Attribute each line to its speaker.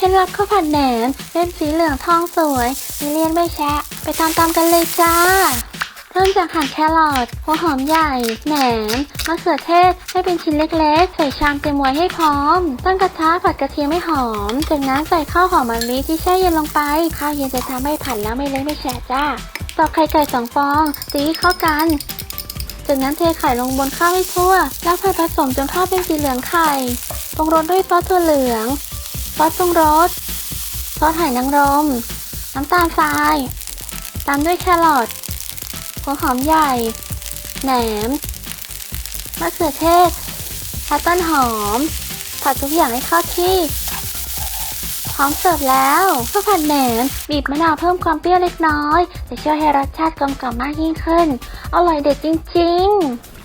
Speaker 1: เคล็ดลับข้าวผัดแหนมเป็นสีเหลืองทองสวยไม่เลียนไม่แชะ ไปตามๆกันเลยจ้า เริ่มจากหั่นแครอทหัวหอมใหญ่แหนมมะเขือเทศให้เป็นชิ้นเล็กๆ ใส่ชามเตรียมไว้ให้พร้อม ตั้งกระทะผัดกระเทียมให้หอม จากนั้นใส่ข้าวหอมมะลิที่แช่เย็นลงไป ข้าวเย็นจะทำให้ผัดแล้วไม่เละไม่แฉะจ้าตอกไข่ไก่สองฟองตีเข้ากันจากนั้นเทไข่ลงบนข้าวให้ทั่ว แล้วผัดผสมจนข้าวเป็นสีเหลืองไข่ปรุงรสด้วยซอสถั่วเหลือง ซอสปรุงรส ซอสหอยนางรม น้ำตาลทราย ตามด้วยแครอทหัวหอมใหญ่ แหนม มะเขือเทศและต้นหอม ผัดทุกอย่างให้เข้าที่ พร้อมเสิร์ฟแล้วข้าวผัดแหนม บีบมะนาวเพิ่มความเปรี้ยวเล็กน้อย จะช่วยให้รสชาติกลมกล่อมมากยิ่งขึ้น อร่อยเด็ดจริง ๆ